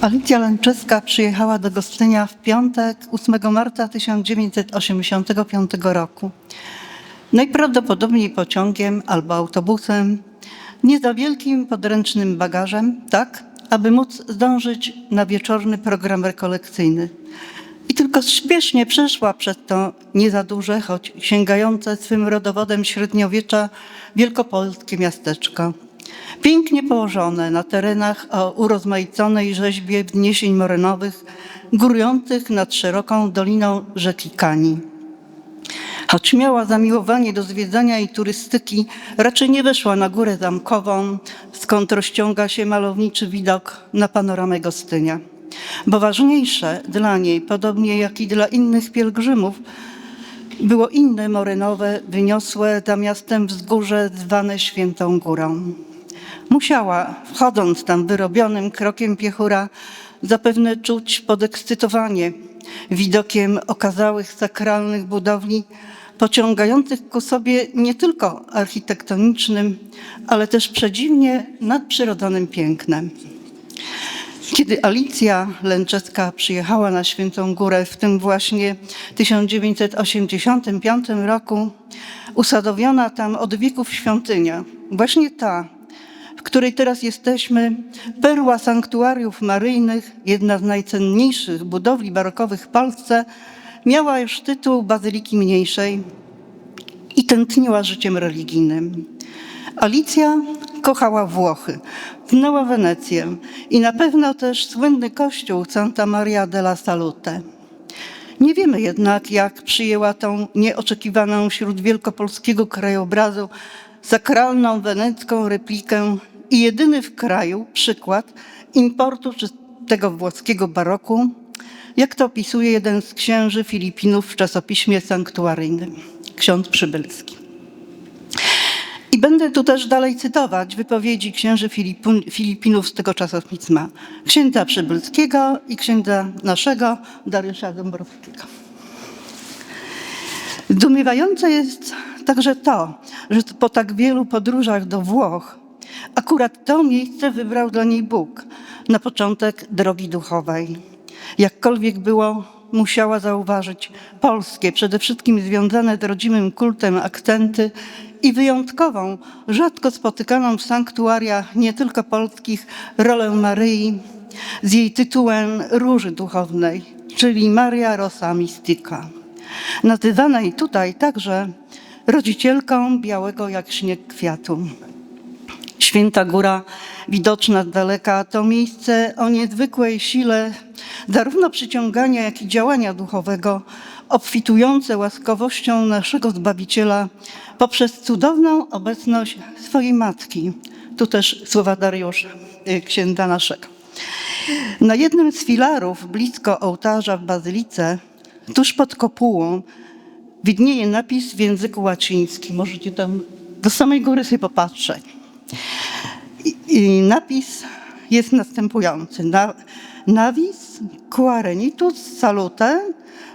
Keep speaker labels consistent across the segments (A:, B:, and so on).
A: Alicja Lęczewska przyjechała do Gostynia w piątek 8 marca 1985 roku. Najprawdopodobniej pociągiem albo autobusem, nie za wielkim podręcznym bagażem, tak, aby móc zdążyć na wieczorny program rekolekcyjny. I tylko śpiesznie przeszła przez to nie za duże, choć sięgające swym rodowodem średniowiecza wielkopolskie miasteczko. Pięknie położone na terenach o urozmaiconej rzeźbie wzniesień morynowych, górujących nad szeroką doliną rzeki Kani. Choć miała zamiłowanie do zwiedzania i turystyki, raczej nie weszła na górę zamkową, skąd rozciąga się malowniczy widok na panoramę Gostynia. Bo ważniejsze dla niej, podobnie jak i dla innych pielgrzymów, było inne morynowe, wyniosłe za miastem wzgórze zwane Świętą Górą. Musiała, wchodząc tam wyrobionym krokiem piechura, zapewne czuć podekscytowanie widokiem okazałych sakralnych budowli, pociągających ku sobie nie tylko architektonicznym, ale też przedziwnie nadprzyrodzonym pięknem. Kiedy Alicja Lęczewska przyjechała na Świętą Górę w tym właśnie 1985 roku, usadowiona tam od wieków świątynia, właśnie ta, której teraz jesteśmy, perła sanktuariów maryjnych, jedna z najcenniejszych budowli barokowych w Polsce, miała już tytuł Bazyliki Mniejszej i tętniła życiem religijnym. Alicja kochała Włochy, znała Wenecję i na pewno też słynny kościół Santa Maria della Salute. Nie wiemy jednak, jak przyjęła tą nieoczekiwaną wśród wielkopolskiego krajobrazu sakralną wenecką replikę i jedyny w kraju przykład importu czystego włoskiego baroku, jak to opisuje jeden z księży Filipinów w czasopiśmie sanktuaryjnym, ksiądz Przybylski. I będę tu też dalej cytować wypowiedzi księży Filipu- Filipinów z tego czasopisma, księdza Przybylskiego i księdza naszego Dariusza Dąbrowskiego. Zdumiewające jest także to, że po tak wielu podróżach do Włoch akurat to miejsce wybrał dla niej Bóg na początek drogi duchowej. Jakkolwiek było, musiała zauważyć polskie, przede wszystkim związane z rodzimym kultem akcenty i wyjątkową, rzadko spotykaną w sanktuariach nie tylko polskich rolę Maryi z jej tytułem Róży Duchownej, czyli Maria Rosa Mystica nazywanej tutaj także rodzicielką białego jak śnieg kwiatu. Święta Góra, widoczna z daleka, to miejsce o niezwykłej sile zarówno przyciągania, jak i działania duchowego, obfitujące łaskawością naszego Zbawiciela poprzez cudowną obecność swojej Matki. Tu też słowa Dariusza, y, księdza naszego. Na jednym z filarów blisko ołtarza w bazylice, tuż pod kopułą, widnieje napis w języku łacińskim. Możecie tam do samej góry sobie popatrzeć. I, napis jest następujący. Na, navis quarenitus salute.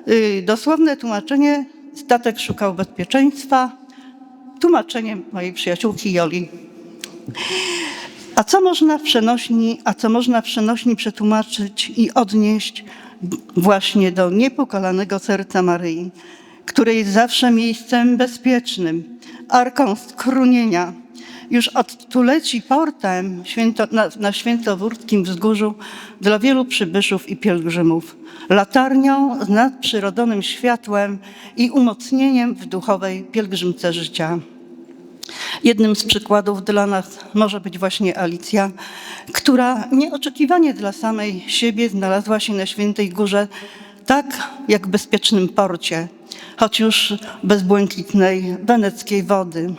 A: Y, dosłowne tłumaczenie statek szukał bezpieczeństwa. Tłumaczenie mojej przyjaciółki Joli. A co można w przenośni, a co można w przenośni przetłumaczyć i odnieść właśnie do niepokalanego serca Maryi, które jest zawsze miejscem bezpiecznym, arką skrunienia, już od stuleci portem święto, na, na świętowórskim wzgórzu dla wielu przybyszów i pielgrzymów, latarnią z nadprzyrodzonym światłem i umocnieniem w duchowej pielgrzymce życia. Jednym z przykładów dla nas może być właśnie Alicja, która nieoczekiwanie dla samej siebie znalazła się na Świętej Górze tak jak w bezpiecznym porcie, choć już bez błękitnej weneckiej wody.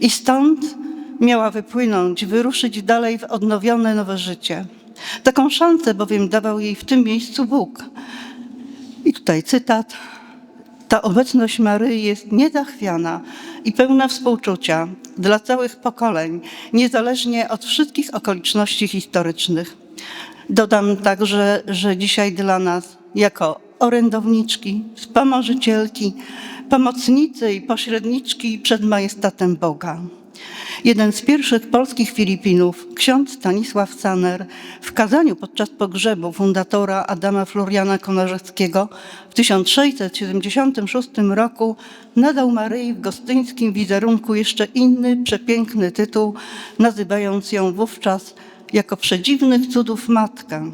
A: I stąd miała wypłynąć, wyruszyć dalej w odnowione nowe życie. Taką szansę bowiem dawał jej w tym miejscu Bóg. I tutaj cytat. Ta obecność Maryi jest niezachwiana i pełna współczucia dla całych pokoleń, niezależnie od wszystkich okoliczności historycznych. Dodam także, że dzisiaj dla nas, jako orędowniczki, wspomożycielki, pomocnicy i pośredniczki przed majestatem Boga. Jeden z pierwszych polskich Filipinów, ksiądz Stanisław Saner, w kazaniu podczas pogrzebu fundatora Adama Floriana Konarzewskiego w 1676 roku nadał Maryi w gostyńskim wizerunku jeszcze inny przepiękny tytuł, nazywając ją wówczas jako przedziwnych cudów matka.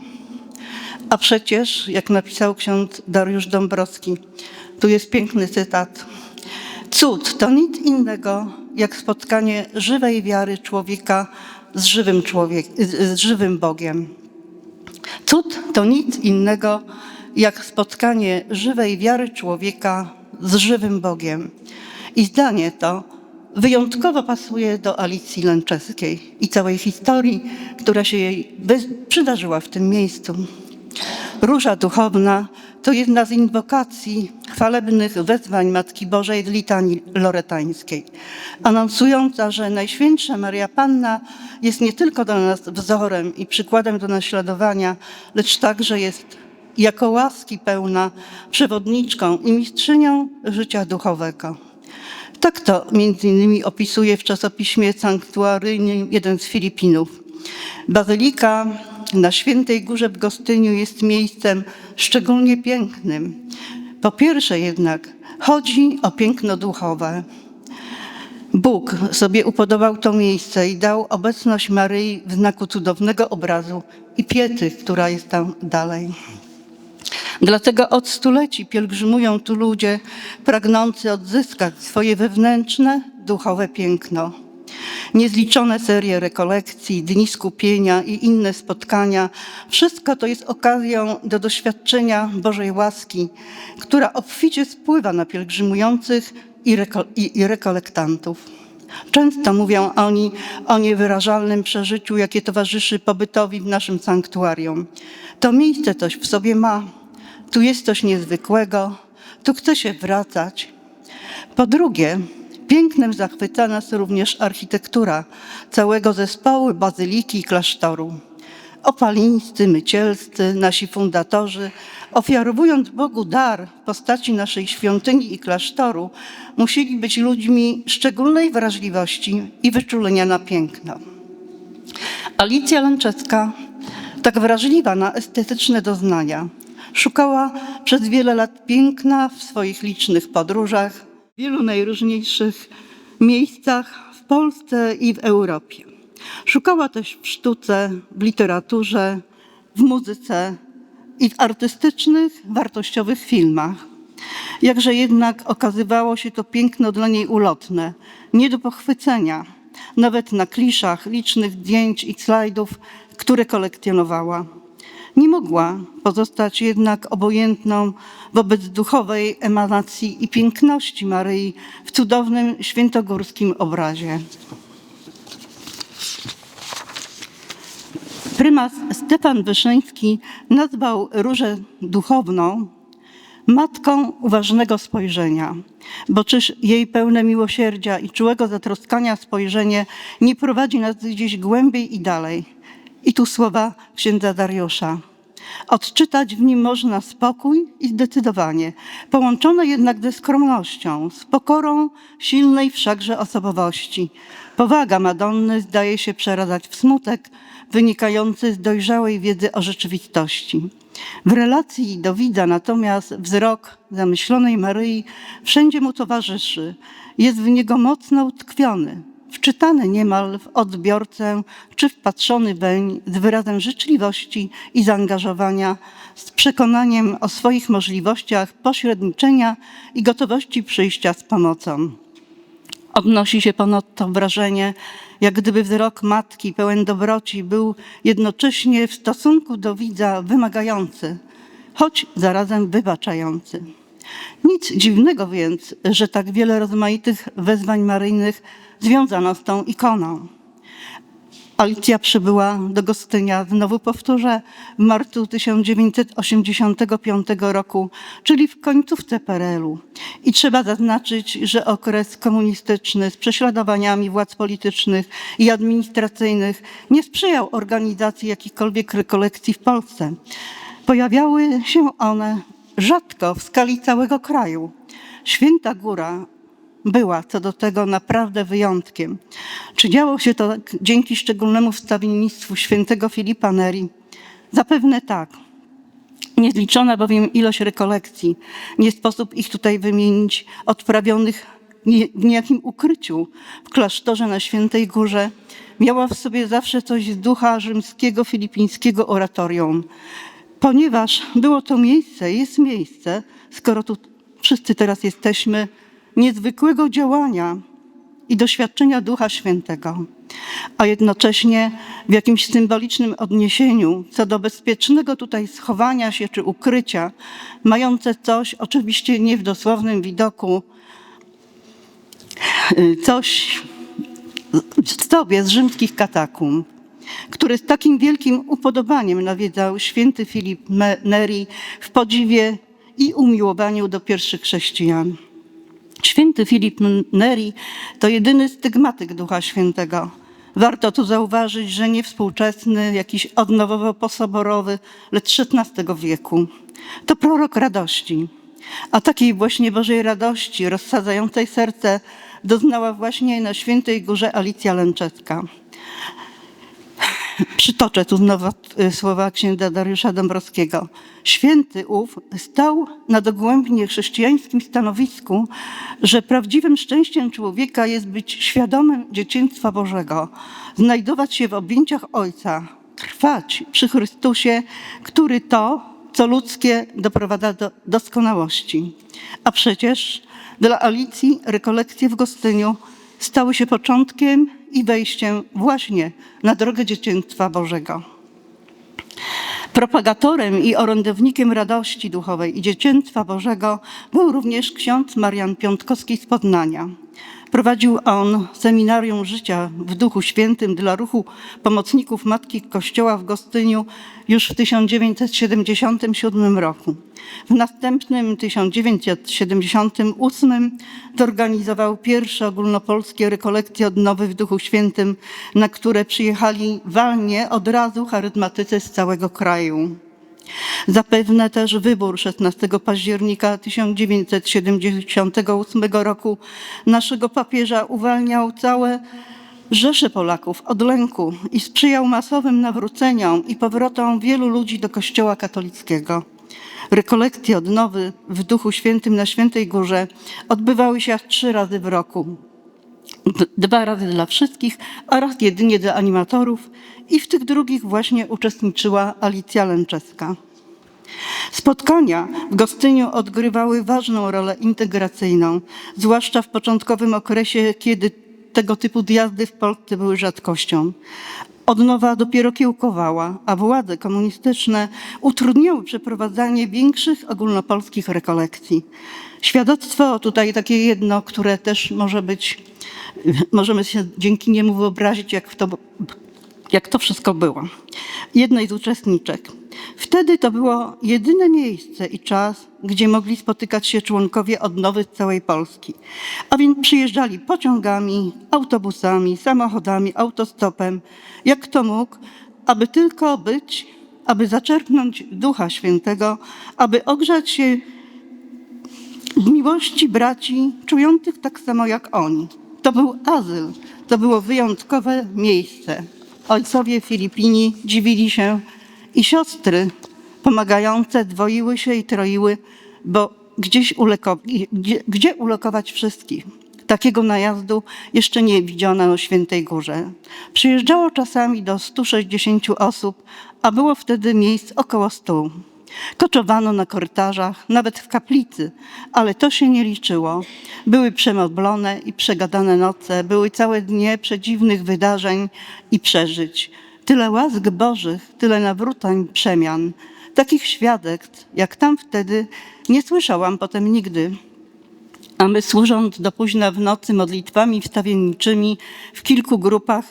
A: A przecież, jak napisał ksiądz Dariusz Dąbrowski, tu jest piękny cytat. Cud to nic innego jak spotkanie żywej wiary człowieka z żywym, człowiek, z żywym Bogiem. Cud to nic innego jak spotkanie żywej wiary człowieka z żywym Bogiem. I zdanie to wyjątkowo pasuje do Alicji Lęczeskiej i całej historii, która się jej przydarzyła w tym miejscu. Róża duchowna to jedna z inwokacji chwalebnych wezwań Matki Bożej z litanii loretańskiej, anonsująca, że Najświętsza Maria Panna jest nie tylko dla nas wzorem i przykładem do naśladowania, lecz także jest jako łaski pełna przewodniczką i mistrzynią życia duchowego. Tak to między innymi opisuje w czasopiśmie Sanktuaryjnym jeden z Filipinów. Bazylika na Świętej Górze w Gostyniu jest miejscem szczególnie pięknym. Po pierwsze jednak chodzi o piękno duchowe. Bóg sobie upodobał to miejsce i dał obecność Maryi w znaku cudownego obrazu i piety, która jest tam dalej. Dlatego od stuleci pielgrzymują tu ludzie pragnący odzyskać swoje wewnętrzne, duchowe piękno. Niezliczone serie rekolekcji, dni skupienia i inne spotkania wszystko to jest okazją do doświadczenia Bożej łaski, która obficie spływa na pielgrzymujących i, reko- i, i rekolektantów. Często mówią oni o niewyrażalnym przeżyciu, jakie towarzyszy pobytowi w naszym sanktuarium. To miejsce coś w sobie ma, tu jest coś niezwykłego, tu chce się wracać. Po drugie, pięknem zachwyca nas również architektura całego zespołu bazyliki i klasztoru. Opalińscy, mycielscy, nasi fundatorzy, ofiarowując Bogu dar w postaci naszej świątyni i klasztoru, musieli być ludźmi szczególnej wrażliwości i wyczulenia na piękno. Alicja Lęczewska, tak wrażliwa na estetyczne doznania, szukała przez wiele lat piękna w swoich licznych podróżach wielu najróżniejszych miejscach w Polsce i w Europie. Szukała też w sztuce, w literaturze, w muzyce i w artystycznych, wartościowych filmach. Jakże jednak okazywało się to piękno dla niej ulotne, nie do pochwycenia, nawet na kliszach licznych zdjęć i slajdów, które kolekcjonowała. Nie mogła pozostać jednak obojętną wobec duchowej emanacji i piękności Maryi w cudownym świętogórskim obrazie. Prymas Stefan Wyszyński nazwał różę duchowną matką uważnego spojrzenia, bo czyż jej pełne miłosierdzia i czułego zatroskania spojrzenie nie prowadzi nas gdzieś głębiej i dalej. I tu słowa księdza Dariusza. Odczytać w nim można spokój i zdecydowanie, połączone jednak ze skromnością, z pokorą silnej wszakże osobowości. Powaga Madonny zdaje się przeradzać w smutek wynikający z dojrzałej wiedzy o rzeczywistości. W relacji do widza natomiast wzrok zamyślonej Maryi wszędzie mu towarzyszy, jest w niego mocno utkwiony, wczytany niemal w odbiorcę, czy wpatrzony weń z wyrazem życzliwości i zaangażowania, z przekonaniem o swoich możliwościach pośredniczenia i gotowości przyjścia z pomocą. Odnosi się ponadto wrażenie, jak gdyby wzrok matki pełen dobroci był jednocześnie w stosunku do widza wymagający, choć zarazem wybaczający. Nic dziwnego więc, że tak wiele rozmaitych wezwań maryjnych związano z tą ikoną. Alicja przybyła do Gostynia, znowu powtórzę, w marcu 1985 roku, czyli w końcówce PRL-u. I trzeba zaznaczyć, że okres komunistyczny z prześladowaniami władz politycznych i administracyjnych nie sprzyjał organizacji jakichkolwiek rekolekcji w Polsce. Pojawiały się one rzadko w skali całego kraju. Święta Góra była co do tego naprawdę wyjątkiem. Czy działo się to dzięki szczególnemu wstawiennictwu świętego Filipa Neri? Zapewne tak. Niezliczona bowiem ilość rekolekcji, nie sposób ich tutaj wymienić, odprawionych w niejakim ukryciu w klasztorze na Świętej Górze, miała w sobie zawsze coś z ducha rzymskiego, filipińskiego oratorium. Ponieważ było to miejsce, jest miejsce, skoro tu wszyscy teraz jesteśmy, niezwykłego działania i doświadczenia Ducha Świętego, a jednocześnie w jakimś symbolicznym odniesieniu co do bezpiecznego tutaj schowania się czy ukrycia, mające coś, oczywiście nie w dosłownym widoku, y, coś w sobie z rzymskich katakumb, który z takim wielkim upodobaniem nawiedzał święty Filip Neri w podziwie i umiłowaniu do pierwszych chrześcijan. Święty Filip Neri to jedyny stygmatyk Ducha Świętego. Warto tu zauważyć, że nie współczesny, jakiś odnowowo-posoborowy, lecz XVI wieku. To prorok radości. A takiej właśnie Bożej radości, rozsadzającej serce, doznała właśnie na Świętej Górze Alicja Lęczewska. Przytoczę tu znowu y, słowa księdza Dariusza Dąbrowskiego. Święty ów stał na dogłębnie chrześcijańskim stanowisku, że prawdziwym szczęściem człowieka jest być świadomym dzieciństwa Bożego, znajdować się w objęciach Ojca, trwać przy Chrystusie, który to, co ludzkie, doprowadza do doskonałości. A przecież dla Alicji rekolekcje w Gostyniu stały się początkiem i wejściem właśnie na drogę dzieciństwa Bożego. Propagatorem i orędownikiem radości duchowej i dzieciństwa Bożego był również ksiądz Marian Piątkowski z Poznania. Prowadził on seminarium życia w Duchu Świętym dla ruchu pomocników Matki Kościoła w Gostyniu już w 1977 roku. W następnym 1978 zorganizował pierwsze ogólnopolskie rekolekcje odnowy w Duchu Świętym, na które przyjechali walnie od razu charyzmatycy z całego kraju. Zapewne też wybór 16 października 1978 roku naszego papieża uwalniał całe rzesze Polaków od lęku i sprzyjał masowym nawróceniom i powrotom wielu ludzi do Kościoła katolickiego. Rekolekcje odnowy w Duchu Świętym na Świętej Górze odbywały się aż trzy razy w roku dwa razy dla wszystkich, a raz jedynie dla animatorów i w tych drugich właśnie uczestniczyła Alicja Lęczewska. Spotkania w Gostyniu odgrywały ważną rolę integracyjną, zwłaszcza w początkowym okresie, kiedy tego typu zjazdy w Polsce były rzadkością. Odnowa dopiero kiełkowała, a władze komunistyczne utrudniały przeprowadzanie większych ogólnopolskich rekolekcji. Świadectwo tutaj takie jedno, które też może być, możemy się dzięki niemu wyobrazić, jak to, jak to wszystko było. Jednej z uczestniczek. Wtedy to było jedyne miejsce i czas, gdzie mogli spotykać się członkowie odnowy z całej Polski. A więc przyjeżdżali pociągami, autobusami, samochodami, autostopem, jak kto mógł, aby tylko być, aby zaczerpnąć Ducha Świętego, aby ogrzać się w miłości braci czujących tak samo jak oni. To był azyl, to było wyjątkowe miejsce. Ojcowie Filipini dziwili się i siostry pomagające dwoiły się i troiły, bo gdzieś uleko- gdzie, gdzie ulokować wszystkich. Takiego najazdu jeszcze nie widziano na Świętej Górze. Przyjeżdżało czasami do 160 osób, a było wtedy miejsc około 100. Koczowano na korytarzach, nawet w kaplicy, ale to się nie liczyło. Były przemoblone i przegadane noce, były całe dnie przedziwnych wydarzeń i przeżyć. Tyle łask Bożych, tyle nawróceń, przemian. Takich świadectw, jak tam wtedy, nie słyszałam potem nigdy. A my służąc do późna w nocy modlitwami wstawienniczymi w kilku grupach,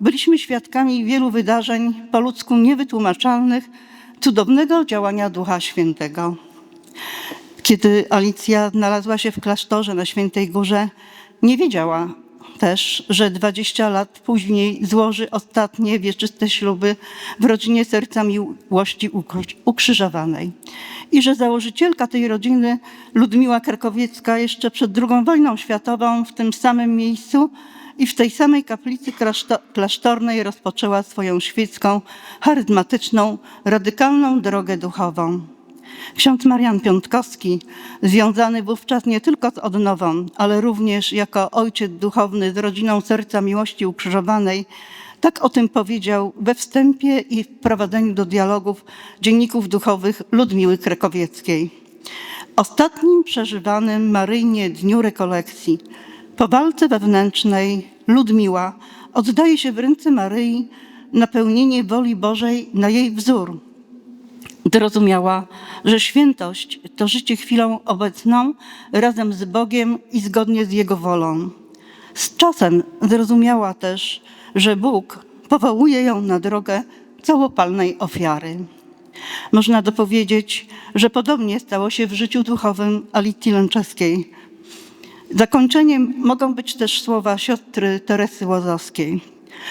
A: byliśmy świadkami wielu wydarzeń po ludzku niewytłumaczalnych, cudownego działania Ducha Świętego. Kiedy Alicja znalazła się w klasztorze na Świętej Górze, nie wiedziała, też, że 20 lat później złoży ostatnie wieczyste śluby w rodzinie Serca Miłości Ukr- Ukrzyżowanej. I że założycielka tej rodziny, Ludmiła Krakowiecka, jeszcze przed II wojną światową w tym samym miejscu i w tej samej kaplicy klaszto- klasztornej rozpoczęła swoją świecką, charyzmatyczną, radykalną drogę duchową. Ksiądz Marian Piątkowski, związany wówczas nie tylko z odnową, ale również jako ojciec duchowny z rodziną Serca Miłości Ukrzyżowanej, tak o tym powiedział we wstępie i w prowadzeniu do dialogów dzienników duchowych Ludmiły Krakowieckiej. Ostatnim przeżywanym Maryjnie dniu rekolekcji po walce wewnętrznej Ludmiła oddaje się w ręce Maryi napełnienie woli Bożej na jej wzór. Zrozumiała, że świętość to życie chwilą obecną razem z Bogiem i zgodnie z Jego wolą. Z czasem zrozumiała też, że Bóg powołuje ją na drogę całopalnej ofiary. Można dopowiedzieć, że podobnie stało się w życiu duchowym Alicji Lęczeskiej. Zakończeniem mogą być też słowa siostry Teresy Łozowskiej.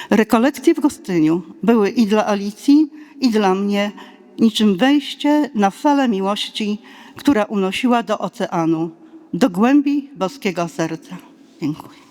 A: Rekolekcje w Gostyniu były i dla Alicji, i dla mnie niczym wejście na falę miłości, która unosiła do oceanu, do głębi boskiego serca. Dziękuję.